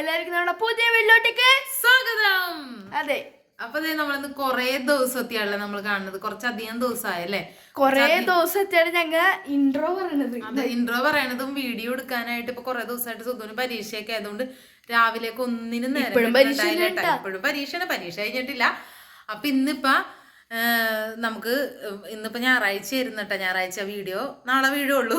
എല്ലാവർക്കും നമ്മുടെ പുതിയ വീട്ടിലോട്ടേക്ക് സ്വാഗതം. അതെ. അപ്പൊ നമ്മളിന്ന് കൊറേ ദിവസത്തെയാണല്ലോ നമ്മൾ കാണുന്നത്. കുറച്ചധികം ദിവസമായല്ലേ? കൊറേ ദിവസത്തെയാണ് ഞങ്ങൾ ഇൻട്രോ പറയണത്. അതെ ഇൻട്രോ പറയണതും വീഡിയോ എടുക്കാനായിട്ട് ഇപ്പൊ കൊറേ ദിവസമായിട്ട് സുഖം പരീക്ഷയൊക്കെ ആയതുകൊണ്ട് രാവിലേക്ക് ഒന്നിനും നേരം ഇപ്പോഴും പരീക്ഷ കഴിഞ്ഞിട്ടില്ല. അപ്പൊ ഇന്നിപ്പ നമുക്ക് ഇന്നിപ്പോ ഞായറാഴ്ച ആയിരുന്നു കേട്ടോ ഞായറാഴ്ച വീഡിയോ. നാളെ വീഡിയോ ഉള്ളൂ.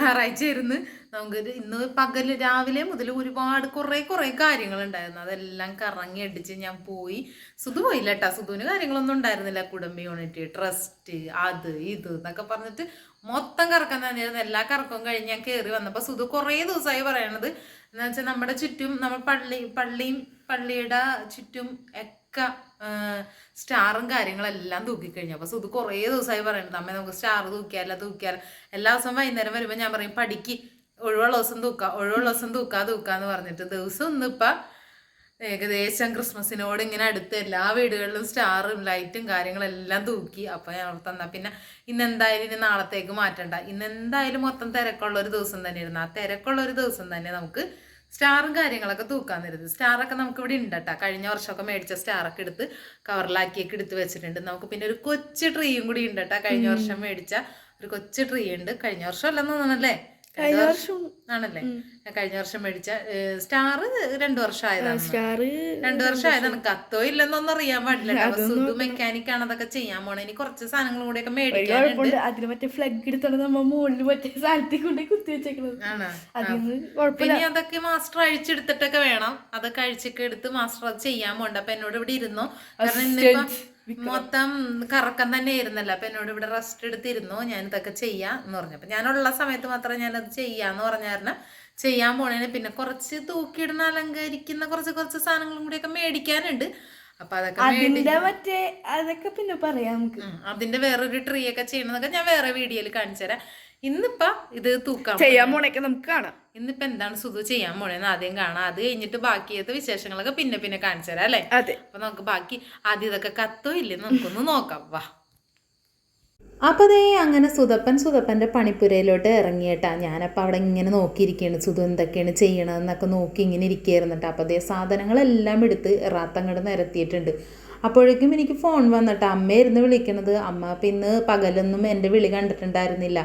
ഞായറാഴ്ച ആയിരുന്നു. നമുക്ക് ഇന്ന് പകൽ രാവിലെ മുതൽ ഒരുപാട് കുറെ കുറെ കാര്യങ്ങൾ ഉണ്ടായിരുന്നു അതെല്ലാം കറങ്ങി അടിച്ച് ഞാൻ പോയി. സുധു പോയില്ല കേട്ടോ സുധുവിന് കാര്യങ്ങളൊന്നും ഉണ്ടായിരുന്നില്ല. കുടുംബ യൂണിറ്റ് ട്രസ്റ്റ് അത് ഇത് എന്നൊക്കെ പറഞ്ഞിട്ട് മൊത്തം കറക്കം തന്നെയായിരുന്നു. എല്ലാ കറക്കവും കഴിഞ്ഞ് ഞാൻ കയറി വന്നപ്പോൾ സുധു കുറേ ദിവസമായി പറയണത്. എന്ന് വെച്ചാൽ നമ്മുടെ ചുറ്റും നമ്മൾ പള്ളി പള്ളിയും പള്ളിയുടെ ചുറ്റും ഒക്കെ സ്റ്റാറും കാര്യങ്ങളെല്ലാം തൂക്കിക്കഴിഞ്ഞു. അപ്പോൾ സുധു കുറേ ദിവസമായി പറയുന്നുണ്ട് അമ്മ നമുക്ക് സ്റ്റാർ തൂക്കിയാല തൂക്കിയാല. എല്ലാ ദിവസവും വൈകുന്നേരം വരുമ്പോൾ ഞാൻ പറയും പഠിക്ക് ഒഴിവുള്ള ദിവസം തൂക്കാം ഒഴിവുള്ള ദിവസം തൂക്കാ തൂക്കാന്ന് പറഞ്ഞിട്ട് ദിവസം ഇന്നിപ്പം ഏകദേശം ക്രിസ്മസിനോട് ഇങ്ങനെ അടുത്ത് എല്ലാ വീടുകളിലും സ്റ്റാറും ലൈറ്റും കാര്യങ്ങളെല്ലാം തൂക്കി. അപ്പം ഞാൻ തന്ന പിന്നെ ഇന്ന് എന്തായാലും ഇനി നാളത്തേക്ക് മാറ്റണ്ട. ഇന്ന് എന്തായാലും മൊത്തം തിരക്കുള്ള ഒരു ദിവസം തന്നെയായിരുന്നു. ആ തിരക്കുള്ള ഒരു ദിവസം തന്നെ നമുക്ക് സ്റ്റാറും കാര്യങ്ങളൊക്കെ തൂക്കാൻ തരുന്നത് സ്റ്റാറൊക്കെ നമുക്ക് ഇവിടെ ഉണ്ട് കേട്ടോ കഴിഞ്ഞ വർഷമൊക്കെ മേടിച്ച സ്റ്റാറൊക്കെ എടുത്ത് കവറിലാക്കിയൊക്കെ എടുത്ത് വെച്ചിട്ടുണ്ട്. നമുക്ക് പിന്നെ ഒരു കൊച്ചു ട്രീയും കൂടി ഉണ്ട് കേട്ടോ കഴിഞ്ഞ വർഷം മേടിച്ച ഒരു കൊച്ചു ട്രീ ഉണ്ട്. കഴിഞ്ഞ വർഷം അല്ലെന്ന് തോന്നണല്ലേ കഴിഞ്ഞ വർഷം ആണല്ലേ? കഴിഞ്ഞ വർഷം മേടിച്ച സ്റ്റാർ രണ്ടു വർഷം ആയതാണ് സ്റ്റാർ രണ്ടു വർഷം. ആയതാണ് കത്തോ ഇല്ലെന്നൊന്നും അറിയാൻ പാടില്ല സുധു മെക്കാനിക് ആണ് അതൊക്കെ ചെയ്യാൻ പോണേ. ഇനി കുറച്ച് സാധനങ്ങൾ കൂടെ ഒക്കെ മേടിക്കാനുണ്ട്. അതിന് മറ്റേ ഫ്ലഗ് എടുത്തോണ്ട് നമ്മ മുകളിൽ മറ്റേ സ്ഥലത്തേക്ക് കൊണ്ട് കുത്തി വെച്ചേക്കുന്നത് ഇനി അതൊക്കെ മാസ്റ്റർ അഴിച്ചെടുത്തിട്ടൊക്കെ വേണം. അതൊക്കെ അഴിച്ചൊക്കെ എടുത്ത് മാസ്റ്റർ അത് ചെയ്യാൻ പോണ്ട. അപ്പൊ എന്നോട് ഇവിടെ ഇരുന്നു. കാരണം ഇന്നിപ്പം മൊത്തം കറക്കം തന്നെ ആയിരുന്നല്ലോ. അപ്പൊ എന്നോട് ഇവിടെ റെസ്റ്റ് എടുത്തിരുന്നു. ഞാൻ ഇതൊക്കെ ചെയ്യാം എന്ന് പറഞ്ഞു. അപ്പൊ ഞാനുള്ള സമയത്ത് മാത്രം ഞാനത് ചെയ്യാന്ന് പറഞ്ഞായിരുന്നു ചെയ്യാൻ പോണേന് പിന്നെ കുറച്ച് തൂക്കിയിടുന്ന അലങ്കരിക്കുന്ന കുറച്ച് കുറച്ച് സാധനങ്ങളും കൂടിയൊക്കെ മേടിക്കാനുണ്ട്. അപ്പൊ അതൊക്കെ മറ്റേ അതൊക്കെ പിന്നെ പറയാം നമുക്ക്. അതിന്റെ വേറൊരു ട്രീ ഒക്കെ ചെയ്യണതൊക്കെ ഞാൻ വേറെ വീഡിയോയിൽ കാണിച്ചു തരാം ഇന്നിപ്പോ ഇത് തൂക്കാം. ചെയ്യാൻ പോണേക്കെ നമുക്ക് കാണാം. ഇന്നിപ്പോ എന്താണ് സുധു ചെയ്യാൻ പോണേന്ന് ആദ്യം കാണാം. അത് കഴിഞ്ഞിട്ട് ബാക്കിയത്തെ വിശേഷങ്ങളൊക്കെ പിന്നെ പിന്നെ കാണിച്ചു തരാം അല്ലേ? അതെ. അപ്പൊ നമുക്ക് ബാക്കി ആദ്യം ഇതൊക്കെ കത്തോ ഇല്ലെന്ന് നമുക്കൊന്ന് നോക്കാം. വാ. അപ്പോൾ ദേ അങ്ങനെ സുതപ്പൻ സുതപ്പന്റെ പണിപ്പുരയിലോട്ട് ഇറങ്ങിയിട്ടാ. ഞാനപ്പോൾ അവിടെ ഇങ്ങനെ നോക്കിയിരിക്കുകയാണ് സുധു എന്തൊക്കെയാണ് ചെയ്യണതെന്നൊക്കെ നോക്കി ഇങ്ങനെ ഇരിക്കുകയായിരുന്നു കേട്ടോ അപ്പോൾ ദേ സാധനങ്ങളെല്ലാം എടുത്ത് ഇറാത്തങ്ങട് നിരത്തിയിട്ടുണ്ട്. അപ്പോഴേക്കും എനിക്ക് ഫോൺ വന്നിട്ട് അമ്മയായിരുന്നു വിളിക്കണത്. അമ്മ അപ്പം ഇന്ന് പകലൊന്നും എന്റെ വിളി കണ്ടിട്ടുണ്ടായിരുന്നില്ല.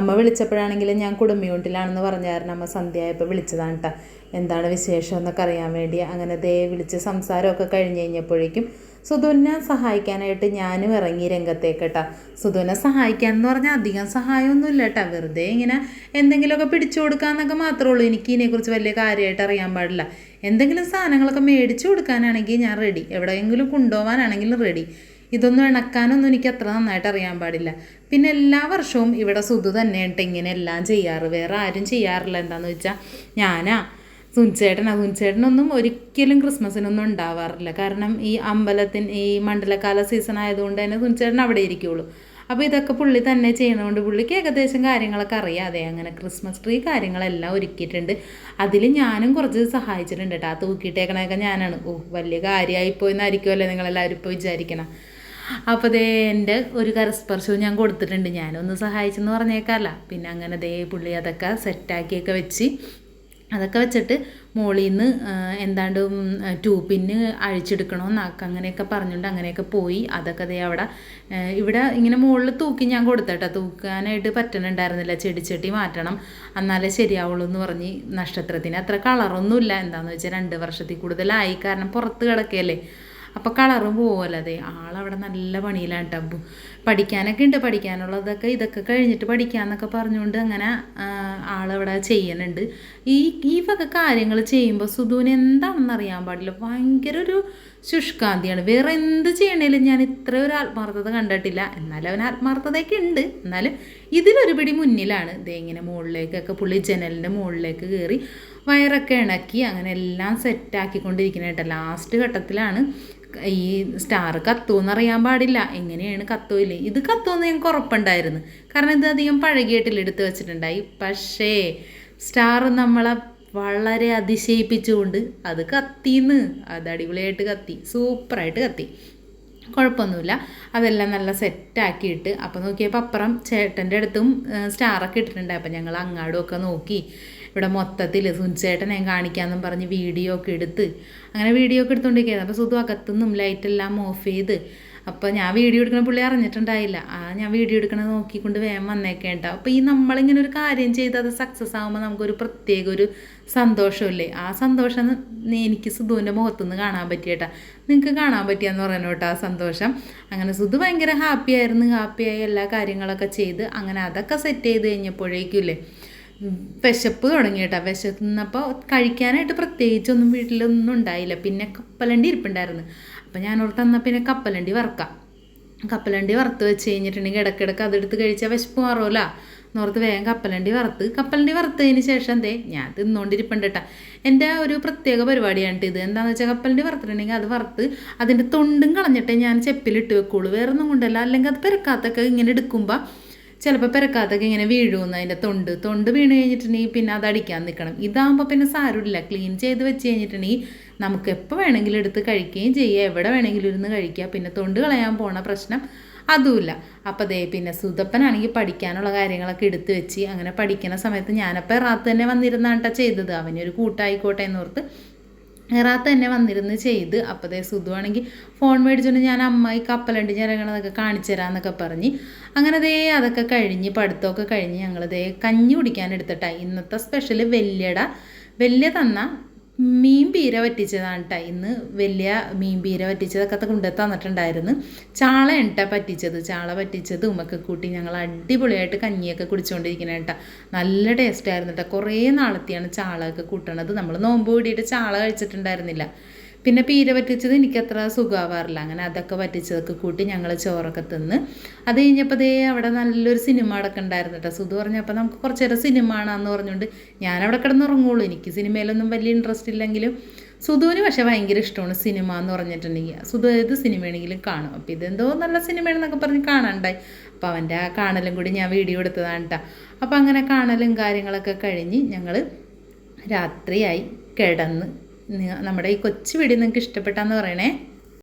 അമ്മ വിളിച്ചപ്പോഴാണെങ്കിലും ഞാൻ കുടുംബയൂണിറ്റിലാണെന്ന് പറഞ്ഞായിരുന്നു. അമ്മ സന്ധ്യയായപ്പോൾ വിളിച്ചതാണ് കേട്ടോ എന്താണ് വിശേഷം എന്നൊക്കെ അറിയാൻ വേണ്ടി അങ്ങനെ ദേ വിളിച്ച് സംസാരമൊക്കെ കഴിഞ്ഞ് കഴിഞ്ഞപ്പോഴേക്കും സുധുവിനെ സഹായിക്കാനായിട്ട് ഞാനും ഇറങ്ങി രംഗത്തേക്ക് കേട്ടോ സുധുവിനെ സഹായിക്കാൻ എന്ന് പറഞ്ഞാൽ അധികം സഹായമൊന്നുമില്ല കേട്ടോ. വെറുതെ ഇങ്ങനെ എന്തെങ്കിലുമൊക്കെ പിടിച്ചു കൊടുക്കാന്നൊക്കെ മാത്രമേ ഉള്ളൂ. എനിക്ക് ഇതിനെക്കുറിച്ച് വലിയ കാര്യമായിട്ട് അറിയാൻ പാടില്ല. എന്തെങ്കിലും സാധനങ്ങളൊക്കെ മേടിച്ചു കൊടുക്കാനാണെങ്കിൽ ഞാൻ റെഡി എവിടെയെങ്കിലും കൊണ്ടുപോകാനാണെങ്കിലും റെഡി ഇതൊന്നും ഇണക്കാനൊന്നും എനിക്ക് അത്ര നന്നായിട്ട് അറിയാൻ പാടില്ല. പിന്നെ എല്ലാ വർഷവും ഇവിടെ സുധു തന്നെയായിട്ട് ഇങ്ങനെ എല്ലാം ചെയ്യാറ്. വേറെ ആരും ചെയ്യാറില്ല. എന്താണെന്ന് വെച്ചാൽ ഞാനാ സുൻചേട്ടനാ സുൻചേട്ടനൊന്നും ഒരിക്കലും ക്രിസ്മസിനൊന്നും ഉണ്ടാവാറില്ല. കാരണം ഈ അമ്പലത്തിന് ഈ മണ്ഡലകാല സീസൺ ആയതുകൊണ്ട് തന്നെ സുൻചേട്ടൻ അവിടെ ഇരിക്കുള്ളൂ. അപ്പോൾ ഇതൊക്കെ പുള്ളി തന്നെ ചെയ്യുന്നതുകൊണ്ട് പുള്ളിക്ക് ഏകദേശം കാര്യങ്ങളൊക്കെ അറിയാതെ അങ്ങനെ ക്രിസ്മസ് ട്രീ കാര്യങ്ങളെല്ലാം ഒരുക്കിയിട്ടുണ്ട്. അതിൽ ഞാനും കുറച്ച് സഹായിച്ചിട്ടുണ്ട് കേട്ടോ. ആ തൂക്കിയിട്ടേക്കണൊക്കെ ഞാനാണ്. ഓ വലിയ കാര്യമായി എന്നായിരിക്കുമല്ലോ നിങ്ങളെല്ലാവരും ഇപ്പോൾ വിചാരിക്കണം. അപ്പോൾ ദേ എന്റെ ഒരു കരസ്പർശവും ഞാൻ കൊടുത്തിട്ടുണ്ട്. ഞാനൊന്ന് സഹായിച്ചെന്ന് പറഞ്ഞേക്കാല്ല പിന്നെ അങ്ങനെ ദേ പുള്ളി അതൊക്കെ സെറ്റാക്കിയൊക്കെ വെച്ച് അതൊക്കെ വെച്ചിട്ട് മോളിൽ നിന്ന് എന്താണ്ട് ട്യൂബിന് അഴിച്ചെടുക്കണമെന്നാക്ക അങ്ങനെയൊക്കെ പറഞ്ഞുകൊണ്ട് അങ്ങനെയൊക്കെ പോയി. അതൊക്കെ ദേ അവിടെ ഇവിടെ ഇങ്ങനെ മുകളിൽ തൂക്കി ഞാൻ കൊടുത്തട്ടോ. തൂക്കാനായിട്ട് പറ്റണുണ്ടായിരുന്നില്ല. ചെടിച്ചട്ടി മാറ്റണം. എന്നാലേ ശരിയാവുള്ളൂ എന്ന് പറഞ്ഞ് നക്ഷത്രത്തിന്. അത്ര കളറൊന്നുമില്ല. എന്താണെന്ന് വെച്ചാൽ രണ്ട് വർഷത്തിൽ കൂടുതലായി. കാരണം പുറത്ത് കിടക്കുകയല്ലേ അപ്പോൾ കളറ് പോവല്ലോ അതെ ആളവിടെ നല്ല പണിയിലാണ് കേട്ടോ പഠിക്കാനൊക്കെ ഉണ്ട്. പഠിക്കാനുള്ളതൊക്കെ ഇതൊക്കെ കഴിഞ്ഞിട്ട് പഠിക്കാന്നൊക്കെ പറഞ്ഞുകൊണ്ട് അങ്ങനെ ആളവിടെ ചെയ്യുന്നുണ്ട് ഈ ഈ വക കാര്യങ്ങൾ ചെയ്യുമ്പോൾ സുധുവിന് എന്താണെന്ന് അറിയാൻ പാടില്ല. ഭയങ്കര ഒരു ശുഷ്കാന്തിയാണ്. വേറെ എന്ത് ചെയ്യണേലും ഞാൻ ഇത്ര ഒരു ആത്മാർത്ഥത കണ്ടിട്ടില്ല. എന്നാലും അവൻ ആത്മാർത്ഥതയൊക്കെ ഉണ്ട്. എന്നാലും ഇതിലൊരു പിടി മുന്നിലാണ്. ദേ ഇങ്ങനെ മുകളിലേക്കൊക്കെ പുള്ളി ജനലിന്റെ മുകളിലേക്ക് കയറി വയറൊക്കെ ഇണക്കി അങ്ങനെ എല്ലാം സെറ്റാക്കിക്കൊണ്ടിരിക്കുന്നതായിട്ട് ലാസ്റ്റ് ഘട്ടത്തിലാണ് ഈ സ്റ്റാർ കത്തുമെന്ന് അറിയാൻ പാടില്ല. എങ്ങനെയാണ് കത്തോ ഇല്ലേ? ഇത് കത്തുമെന്ന് ഞങ്ങൾക്ക് ഉറപ്പുണ്ടായിരുന്നു. കാരണം ഇത് അധികം പഴകിയിട്ടില്ല എടുത്ത് വെച്ചിട്ടുണ്ടായി. പക്ഷേ സ്റ്റാർ നമ്മളെ വളരെ അതിശയിപ്പിച്ചുകൊണ്ട് അത് കത്തിന്ന്. അത് അടിപൊളിയായിട്ട് കത്തി. സൂപ്പറായിട്ട് കത്തി. കുഴപ്പമൊന്നുമില്ല. അതെല്ലാം നല്ല സെറ്റാക്കിയിട്ട് അപ്പോൾ നോക്കിയപ്പോൾ അപ്പുറം ചേട്ടന്റെ അടുത്തും സ്റ്റാറൊക്കെ ഇട്ടിട്ടുണ്ട്. അപ്പോൾ ഞങ്ങൾ അങ്ങാടും ഒക്കെ നോക്കി. ഇവിടെ മൊത്തത്തിൽ സുൻചേട്ടനെ കാണിക്കാമെന്നും പറഞ്ഞ് വീഡിയോ ഒക്കെ എടുത്ത് അങ്ങനെ വീഡിയോ ഒക്കെ എടുത്തുകൊണ്ടിരിക്കുകയായിരുന്നു അപ്പോൾ സുധു അകത്തുനിന്നും ലൈറ്റെല്ലാം ഓഫ് ചെയ്ത് അപ്പോൾ ഞാൻ വീഡിയോ എടുക്കുന്ന പുള്ളി അറിഞ്ഞിട്ടുണ്ടായില്ല. ആ ഞാൻ വീഡിയോ എടുക്കണത് നോക്കിക്കൊണ്ട് വേഗം വന്നേക്കേണ്ട അപ്പോൾ ഈ നമ്മളിങ്ങനെ ഒരു കാര്യം ചെയ്ത് അത് സക്സസ് ആകുമ്പോൾ നമുക്കൊരു പ്രത്യേക ഒരു സന്തോഷമല്ലേ? ആ സന്തോഷം എനിക്ക് സുധുവിന്റെ മുഖത്തുനിന്ന് കാണാൻ പറ്റിയേട്ടാ നിങ്ങൾക്ക് കാണാൻ പറ്റിയെന്ന് പറയണോ കേട്ടോ ആ സന്തോഷം? അങ്ങനെ സുധു ഭയങ്കര ഹാപ്പിയായിരുന്നു ഹാപ്പിയായി എല്ലാ കാര്യങ്ങളൊക്കെ ചെയ്ത് അങ്ങനെ അതൊക്കെ സെറ്റ് ചെയ്ത് കഴിഞ്ഞപ്പോഴേക്കില്ലേ ഉം, വിശപ്പ് തുടങ്ങി കേട്ടോ. വിശന്നപ്പോൾ കഴിക്കാനായിട്ട് പ്രത്യേകിച്ചൊന്നും വീട്ടിലൊന്നും ഉണ്ടായില്ല. പിന്നെ കപ്പലണ്ടി ഇരിപ്പുണ്ടായിരുന്നു. അപ്പം ഞാൻ ഓർത്ത് എന്നാൽ പിന്നെ കപ്പലണ്ടി വറക്കാം. കപ്പലണ്ടി വറുത്ത് വെച്ച് കഴിഞ്ഞിട്ടുണ്ടെങ്കിൽ ഇടയ്ക്കിടയ്ക്ക് അതെടുത്ത് കഴിച്ചാൽ വിശപ്പ് മാറുമല്ല എന്നോർത്ത് വേഗം കപ്പലണ്ടി വറുത്ത്. കപ്പലണ്ടി വറുത്തതിന് ശേഷം ദേ ഞാൻ തിന്നുകൊണ്ടിരിപ്പുണ്ട് കേട്ടോ. എന്റെ ഒരു പ്രത്യേക പരിപാടിയാണ് ഇത്. എന്താണെന്ന് വെച്ചാൽ കപ്പലണ്ടി വറുത്തിട്ടുണ്ടെങ്കിൽ അത് വറുത്ത് അതിന്റെ തൊണ്ടും കളഞ്ഞിട്ടേ ഞാൻ ചെപ്പിലിട്ട് വെക്കുള്ളൂ. വേറെ ഒന്നും കൊണ്ടല്ല. അല്ലെങ്കിൽ അത് പെരക്കാത്തൊക്കെ ഇങ്ങനെ എടുക്കുമ്പോൾ ചിലപ്പോൾ പെരക്കാത്തൊക്കെ ഇങ്ങനെ വീഴുമെന്ന് അതിന്റെ തൊണ്ട്. തൊണ്ട് വീണ് കഴിഞ്ഞിട്ടുണ്ടെങ്കിൽ പിന്നെ അത് അടിക്കാൻ നിൽക്കണം. ഇതാകുമ്പോൾ പിന്നെ സാരമില്ല. ക്ലീൻ ചെയ്ത് വെച്ച് കഴിഞ്ഞിട്ടുണ്ടെങ്കിൽ നമുക്ക് എപ്പോൾ വേണമെങ്കിലും എടുത്ത് കഴിക്കുകയും ചെയ്യുക എവിടെ വേണമെങ്കിലും ഇരുന്ന് കഴിക്കുക പിന്നെ തൊണ്ട് കളയാൻ പോണ പ്രശ്നം അതുമില്ല. അപ്പോൾ ദേ പിന്നെ സുതപ്പനാണെങ്കിൽ പഠിക്കാനുള്ള കാര്യങ്ങളൊക്കെ എടുത്ത് വെച്ച് അങ്ങനെ പഠിക്കുന്ന സമയത്ത് ഞാനപ്പോൾ റാത്ത് തന്നെ വന്നിരുന്നാണ് കേട്ടോ ചെയ്തത്. അവനൊരു കൂട്ടായിക്കോട്ടെ എന്നോർത്ത് എറാത്ത് തന്നെ വന്നിരുന്ന് ചെയ്ത്. അപ്പോൾ ദേ സുധു ആണെങ്കിൽ ഫോൺ മേടിച്ചുകൊണ്ട് ഞാൻ അമ്മായി കപ്പലണ്ടി ഞരങ്ങണതൊക്കെ കാണിച്ചു തരാമെന്നൊക്കെ പറഞ്ഞ്. അങ്ങനെ ദേ അതൊക്കെ കഴിഞ്ഞ് പഠിത്തമൊക്കെ കഴിഞ്ഞ് ഞങ്ങൾ ദേ കഞ്ഞി കുടിക്കാൻ ഇന്നത്തെ സ്പെഷ്യൽ വലിയട വലിയ തന്ന മീൻ പീര പറ്റിച്ചതാണ് കേട്ടോ ഇന്ന് വലിയ മീൻ പീര പറ്റിച്ചതൊക്കെ കൊണ്ട് തന്നിട്ടുണ്ടായിരുന്നു. ചാള എണ്ണ പറ്റിച്ചത്. ചാള പറ്റിച്ചത് ഉമ്മക്ക് കൂട്ടി ഞങ്ങൾ അടിപൊളിയായിട്ട് കഞ്ഞിയൊക്കെ കുടിച്ചുകൊണ്ടിരിക്കുന്നത് കേട്ടോ നല്ല ടേസ്റ്റ് ആയിരുന്നു കേട്ടോ കുറേ നാളത്തെയാണ് ചാളയൊക്കെ കൂട്ടണത്. നമ്മൾ നോമ്പ് കൂടിയിട്ട് ചാള കഴിച്ചിട്ടുണ്ടായിരുന്നില്ല. പിന്നെ പീര പറ്റിച്ചത് എനിക്കത്ര സുഖമാവാറില്ല അങ്ങനെ അതൊക്കെ പറ്റിച്ചതൊക്കെ കൂട്ടി ഞങ്ങൾ ചോറൊക്കെ തിന്ന്. അത് കഴിഞ്ഞപ്പോൾ ദേ അവിടെ നല്ലൊരു സിനിമ അടക്കം ഉണ്ടായിരുന്നു കേട്ടോ സുധു പറഞ്ഞപ്പോൾ നമുക്ക് കുറച്ച് നേരം സിനിമ ആണെന്ന് പറഞ്ഞുകൊണ്ട് ഞാൻ ഞാനവിടെ കിടന്നുറങ്ങുള്ളൂ. എനിക്ക് സിനിമയിലൊന്നും വലിയ ഇൻട്രസ്റ്റ് ഇല്ലെങ്കിലും സുധുവിന് പക്ഷേ ഭയങ്കര ഇഷ്ടമാണ് സിനിമ എന്ന് പറഞ്ഞിട്ടുണ്ടെങ്കിൽ. സുധു ഏത് സിനിമയാണെങ്കിലും കാണും. അപ്പോൾ ഇതെന്തോ നല്ല സിനിമയാണെന്നൊക്കെ പറഞ്ഞ് കാണാണ്ടായി അപ്പോൾ അവന്റെ ആ കാണലും കൂടി ഞാൻ വീഡിയോ എടുത്തതാണ് കേട്ടോ അപ്പോൾ അങ്ങനെ കാണലും കാര്യങ്ങളൊക്കെ കഴിഞ്ഞ് ഞങ്ങൾ രാത്രിയായി കിടന്ന് നമ്മുടെ ഈ കൊച്ചു വീട് നിങ്ങൾക്ക് ഇഷ്ടപ്പെട്ടാന്ന് പറയണേ.